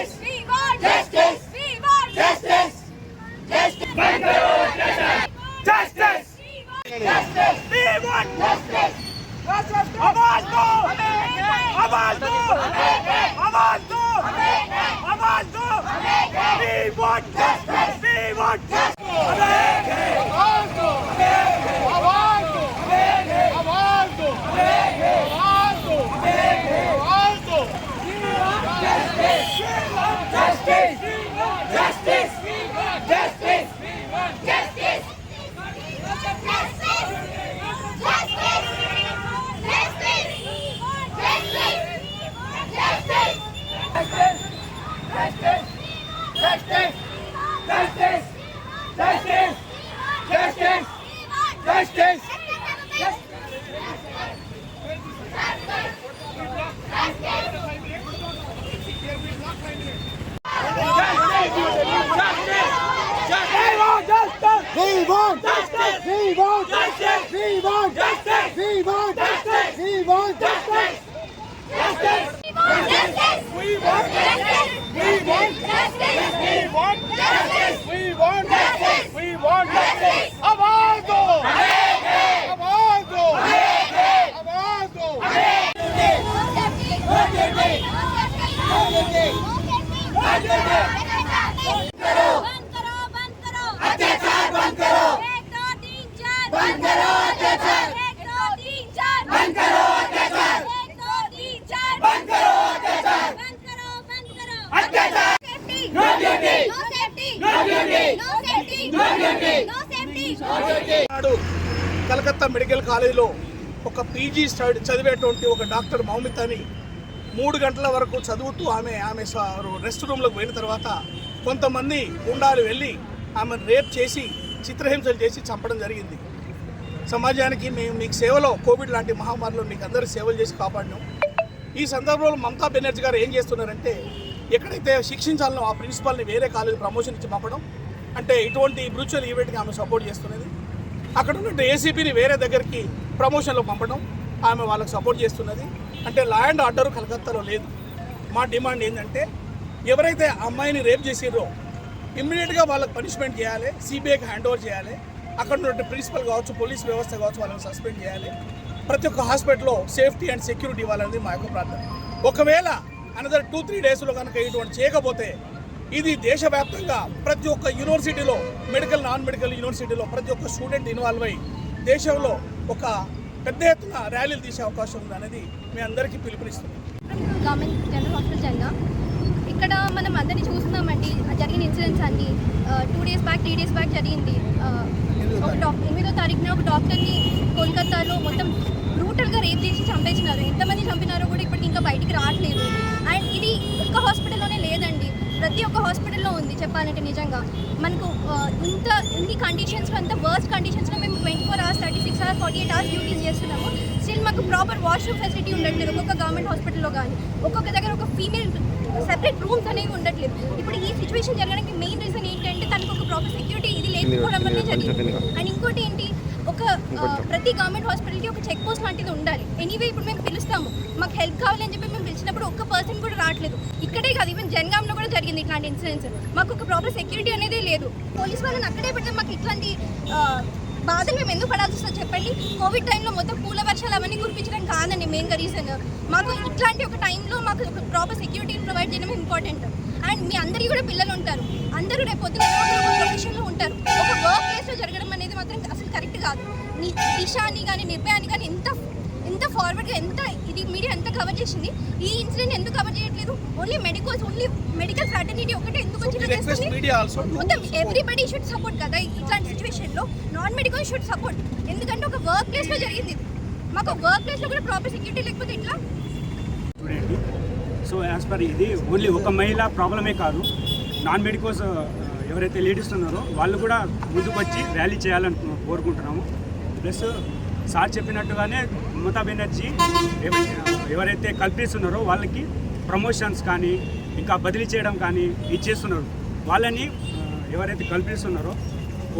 Justice! We want justice! We want justice! Justice! Justice! Justice! We want Justice! आवाज दो आवाज दो आवाज दो आवाज दो We want justice! We want justice! We want Justice! We want Justice! Justice! We want justice! We want Justice! We want Justice! We want Justice! We want Justice! We want Justice! आवाज दो आवाज दो आवाज दो बंद करो నాడు Calcutta medical కాలేజీలో ఒక పీజీ స్టడీ చదివేటువంటి ఒక డాక్టర్ మౌమిత్ అని మూడు గంటల వరకు చదువుతూ ఆమె ఆమె రెస్ట్ రూమ్లోకి పోయిన తర్వాత కొంతమంది గుండాలు వెళ్ళి ఆమెను రేప్ చేసి చిత్రహింసలు చేసి చంపడం జరిగింది. సమాజానికి మేము మీకు సేవలో కోవిడ్ లాంటి మహమ్మారిలో మీకు అందరూ సేవలు చేసి కాపాడినాం. ఈ సందర్భంలో మమతా బెనర్జీ గారు ఏం చేస్తున్నారంటే ఎక్కడైతే శిక్షించాలనో ఆ ప్రిన్సిపాల్ని వేరే కాలేజ్ ప్రమోషన్ ఇచ్చి పంపడం అంటే ఇటువంటి బ్రూచువల్ ఈవెంట్కి ఆమె సపోర్ట్ చేస్తున్నది. అక్కడ ఉన్న ఏసీపీని వేరే దగ్గరికి ప్రమోషన్లో పంపడం ఆమె వాళ్ళకి సపోర్ట్ చేస్తున్నది. అంటే లా అండ్ ఆర్డర్ కలకత్తాలో లేదు. మా డిమాండ్ ఏంటంటే ఎవరైతే ఆ అమ్మాయిని రేప్ చేసిర్రో ఇమ్మీడియట్గా వాళ్ళకి పనిష్మెంట్ చేయాలి సిబిఐకి హ్యాండ్ ఓవర్ చేయాలి. అక్కడ ఉన్నటువంటి ప్రిన్సిపల్ కావచ్చు పోలీస్ వ్యవస్థ కావచ్చు వాళ్ళని సస్పెండ్ చేయాలి. ప్రతి ఒక్క హాస్పిటల్లో సేఫ్టీ అండ్ సెక్యూరిటీ ఇవ్వాలనేది మా యొక్క ప్రార్థన. ఒకవేళ అనదర్ టూ త్రీ డేస్లో కనుక ఇటువంటి చేయకపోతే ఇది దేశవ్యాప్తంగా ప్రతి ఒక్క యూనివర్సిటీలో మెడికల్ నాన్ మెడికల్ యూనివర్సిటీలో ప్రతి ఒక్క స్టూడెంట్ ఇన్వాల్వ్ అయ్యి దేశంలో ఒక పెద్ద ఎత్తున ర్యాలీలు తీసే అవకాశం ఉంది అనేది మీ అందరికీ పిలుపునిస్తున్నాం గవర్నమెంట్ జనరల్ హాస్పిటల్ జంగా ఇక్కడ మనం అందరినీ చూస్తున్నామండి జరిగిన ఇన్సిడెంట్స్ అన్ని. Two days back three days back జరిగింది. ఒక డాక్టర్ ఎనిమిదో తారీఖున ఒక డాక్టర్ని కోల్కతాలో మొత్తం బ్రూటల్గా రేప్ చేసి చంపేసినారు. ఎంతమంది చంపినారో కూడా ఇప్పటికి ఇంకా బయటికి రావట్లేదు. అండ్ ఇది ఒక్క హాస్పిటల్లోనే లేదండి. ప్రతి ఒక్క హాస్పిటల్లో ఉంది చెప్పాలంటే నిజంగా. మనకు ఇంత ఇన్ని కండిషన్స్లో అంత వర్స్ట్ కండిషన్స్లో మేము twenty four hours thirty six hours forty eight hours duties చేస్తున్నాము. స్టిల్ మాకు ప్రాపర్ వాష్రూమ్ ఫెసిలిటీ ఉండట్లేదు ఒక్కొక్క గవర్నమెంట్ హాస్పిటల్లో కానీ ఒక్కొక్క దగ్గర ఒక ఫీమేల్ సెపరేట్ రూమ్స్ అనేవి ఉండట్లేదు. ఇప్పుడు ఈ సిచ్యువేషన్ జరగడానికి మెయిన్ రీజన్ ఏంటంటే తనకు ఒక ప్రాపర్ సెక్యూరిటీ ఇది లేకపోవడం వల్లే జరిగింది. అండ్ ఇంకోటి ఏంటి? ఒక ప్రతి గవర్నమెంట్ హాస్పిటల్కి ఒక చెక్ పోస్ట్ లాంటిది ఉండాలి. ఎనీవే ఇప్పుడు మేము పిలుస్తాము. మాకు హెల్ప్ కావాలి అని చెప్పి మేము పిలిచినప్పుడు ఒక్క పర్సన్ కూడా రావట్లేదు. ఇక్కడే కాదు ఈవెన్ జనగాంలో కూడా జరిగింది ఇట్లాంటి ఇన్సిడెంట్స్ మాకు ఒక ప్రాపర్ సెక్యూరిటీ అనేది లేదు. పోలీస్ వాళ్ళని అక్కడే పెడితే మాకు ఇట్లాంటి బాధలు మేము ఎందుకు పడాల్సి వస్తుంది చెప్పండి. కోవిడ్ టైంలో మొత్తం పూల వర్షాలు అవన్నీ కురిపించడం కాదండి మెయిన్గా రీజన్ మాకు ఇట్లాంటి ఒక టైంలో మాకు ఒక ప్రాపర్ సెక్యూరిటీని ప్రొవైడ్ చేయడం ఇంపార్టెంట్ అండ్ మీ అందరికీ కూడా పిల్లలు ఉంటారు. అందరూ రేపు పొద్దున ప్రొఫెషన్లో ఉంటారు. ఒక వర్క్ ప్లేస్లో జరగడం అనేది మాత్రం కరెక్ట్ కాదు. నీ దిశాని కానీ నిర్భయాన్ని కానీ ఎంత ఎంత ఫార్వర్డ్గా ఎంత ఇది మీడియా ఎంత కవర్ చేసింది ఈ ఇన్సిడెంట్ ఎందుకు కవర్ చేయట్లేదు? Only medicals only medical fraternity ఒకటే ఎందుకు మొత్తం ఎవ్రీబడి షుడ్ సపోర్ట్ కదా ఇట్లాంటి సిచ్యువేషన్లో? నాన్ మెడికల్ షుడ్ సపోర్ట్ ఎందుకంటే ఒక వర్క్ ప్లేస్లో జరిగింది. ఇది. మాకు వర్క్ ప్లేస్లో కూడా ప్రాపర్ సెక్యూరిటీ లేకపోతే ఇట్లా సో యాజ్ పర్ ఇది ఓన్లీ ఒక మహిళ ప్రాబ్లమే కాదు. నాన్ మెడికోస్ ఎవరైతే లేడీస్ ఉన్నారో వాళ్ళు కూడా ముందుకు వచ్చి ర్యాలీ చేయాలని కోరుకుంటున్నాము. ప్లస్ సార్ చెప్పినట్టుగానే మమతా బెనర్జీ ఎవరైతే కల్పిస్తున్నారో వాళ్ళకి ప్రమోషన్స్ కానీ ఇంకా బదిలీ చేయడం కానీ ఇచ్చేస్తున్నారు. వాళ్ళని ఎవరైతే కల్పిస్తున్నారో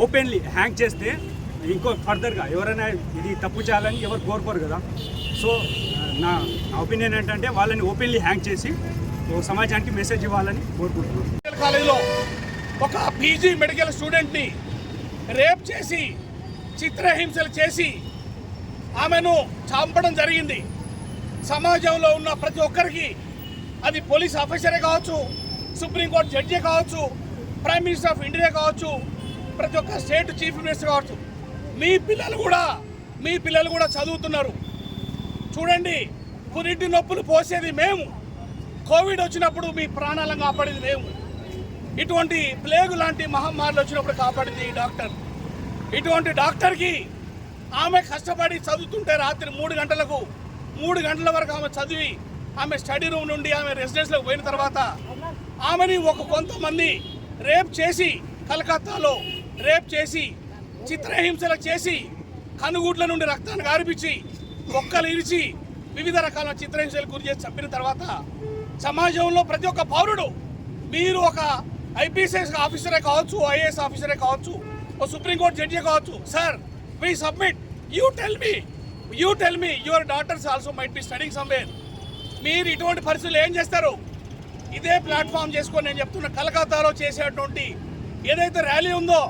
ఓపెన్లీ హ్యాంగ్ చేస్తే ఇంకో ఫర్దర్గా ఎవరైనా ఇది తప్పు చేయాలని ఎవరు కోరుకోరు కదా. సో నా ఒపీనియన్ ఏంటంటే వాళ్ళని ఓపెన్లీ హ్యాంగ్ చేసి సమాజానికి మెసేజ్ ఇవ్వాలని కోరుకుంటున్నాను. కాలేజీలో ఒక పీజీ మెడికల్ స్టూడెంట్ని రేప్ చేసి చిత్రహింసలు చేసి ఆమెను చంపడం జరిగింది. సమాజంలో ఉన్న ప్రతి ఒక్కరికి అది పోలీస్ ఆఫీసరే కావచ్చు సుప్రీంకోర్టు జడ్జే కావచ్చు ప్రైమ్ మినిస్టర్ ఆఫ్ ఇండియా కావచ్చు ప్రతి ఒక్క స్టేట్ చీఫ్ మినిస్టర్ కావచ్చు. మీ పిల్లలు కూడా మీ పిల్లలు కూడా చదువుతున్నారు. చూడండి పురిటి నొప్పులు పోసేది మేము. కోవిడ్ వచ్చినప్పుడు మీ ప్రాణాలను కాపాడేది మేము. ఇటువంటి ప్లేగు లాంటి మహమ్మారులు వచ్చినప్పుడు కాపాడింది ఈ డాక్టర్. ఇటువంటి డాక్టర్కి ఆమె కష్టపడి చదువుతుంటే రాత్రి మూడు గంటలకు మూడు గంటల వరకు ఆమె చదివి ఆమె స్టడీ రూమ్ నుండి ఆమె రెసిడెన్స్లోకి పోయిన తర్వాత ఆమెని ఒక కొంతమంది రేప్ చేసి కలకత్తాలో రేప్ చేసి చిత్రహింసలు చేసి కనుగూట్ల నుండి రక్తాన్ని గారిపించి మొక్కలు ఇరిచి వివిధ రకాల చిత్రహింసలకు గురి చేసి చంపిన తర్వాత సమాజంలో ప్రతి ఒక్క పౌరుడు మీరు ఒక ఐపీఎస్ ఆఫీసరే కావచ్చు ఐఏఎస్ ఆఫీసరే కావచ్చు ఓ సుప్రీంకోర్టు జడ్జి కావచ్చు sir we submit you tell me you tell me your daughters also might be studying somewhere మీరు ఇటువంటి పరిస్థితులు ఏం చేస్తారు ఇదే ప్లాట్ఫామ్ చేసుకొని నేను చెప్తున్న కలకత్తాలో చేసేటువంటి ఏదైతే ర్యాలీ ఉందో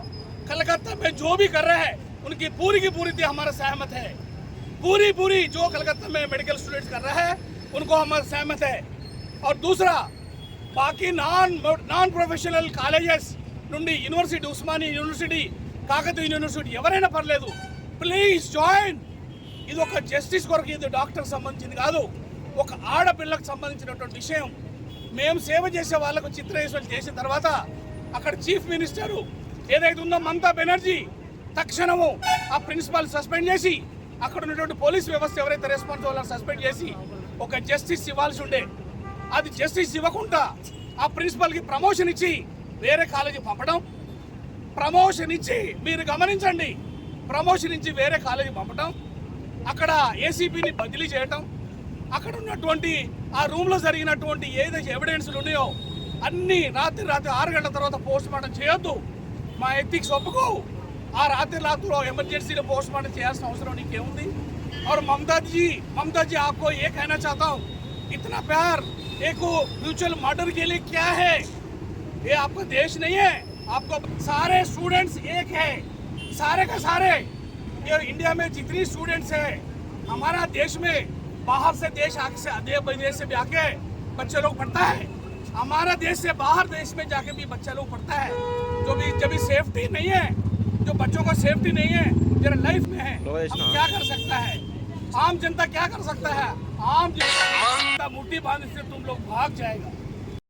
कलकत्ता में जो भी कर रहा है उनकी पूरी की पूरी थी हमारा सहमत है पूरी पूरी जो कलकत्ता में मेडिकल स्टूडेंट्स कर रहा है उनको हमारा सहमत है और दूसरा బాకీ నాన్ నాన్ ప్రొఫెషనల్ కాలేజెస్ నుండి university Osmania university Kakatiya university ఎవరైనా పర్లేదు. Please join. ఇది ఒక జస్టిస్ కొరకు ఇది డాక్టర్ సంబంధించింది కాదు. ఒక ఆడపిల్లకు సంబంధించినటువంటి విషయం. మేము సేవ చేసే వాళ్ళకు చిత్రహింసలు చేసిన తర్వాత అక్కడ చీఫ్ మినిస్టరు ఏదైతే ఉందో మమతా బెనర్జీ తక్షణము ఆ ప్రిన్సిపాల్ సస్పెండ్ చేసి అక్కడ ఉన్నటువంటి పోలీస్ వ్యవస్థ ఎవరైతే రెస్పాన్సిబుల్ సస్పెండ్ చేసి ఒక జస్టిస్ ఇవ్వాల్సి ఉండే అది జస్టిస్ ఇవ్వకుండా ఆ ప్రిన్సిపల్కి ప్రమోషన్ ఇచ్చి వేరే కాలేజీ పంపడం ప్రమోషన్ ఇచ్చి మీరు గమనించండి ప్రమోషన్ ఇచ్చి వేరే కాలేజీ పంపడం అక్కడ ఏసీపీని బదిలీ చేయటం అక్కడ ఉన్నటువంటి ఆ రూమ్లో జరిగినటువంటి ఏదైతే ఎవిడెన్స్లు ఉన్నాయో అన్ని రాత్రి రాత్రి ఆరు గంటల తర్వాత పోస్ట్ మార్టం చేయొద్దు మా ఎథిక్స్ ఒప్పుకోవు ఆ రాత్రి రాత్రిలో ఎమర్జెన్సీలో పోస్ట్ మార్టం చేయాల్సిన అవసరం నీకేముంది और ममता जी ममता जी आपको ये कहना चाहता हूँ इतना प्यार एक म्यूचुअल मर्डर के लिए क्या है? ये आपका देश नहीं है आपको सारे स्टूडेंट्स एक है। सारे का सारे। ये इंडिया में जितनी स्टूडेंट्स है हमारा देश में बाहर से देश आके विदेश से भी आके बच्चे लोग पढ़ता है। हमारा देश से बाहर देश में जाके भी बच्चा लोग पढ़ता है। जो भी जब भी सेफ्टी नहीं है जो बच्चों को सेफ्टी नहीं है जरा लाइफ में है हम क्या कर सकता है? आम जनता क्या कर सकता है? आम जनता मुट्ठी बाँध से तुम लोग भाग जाएगा।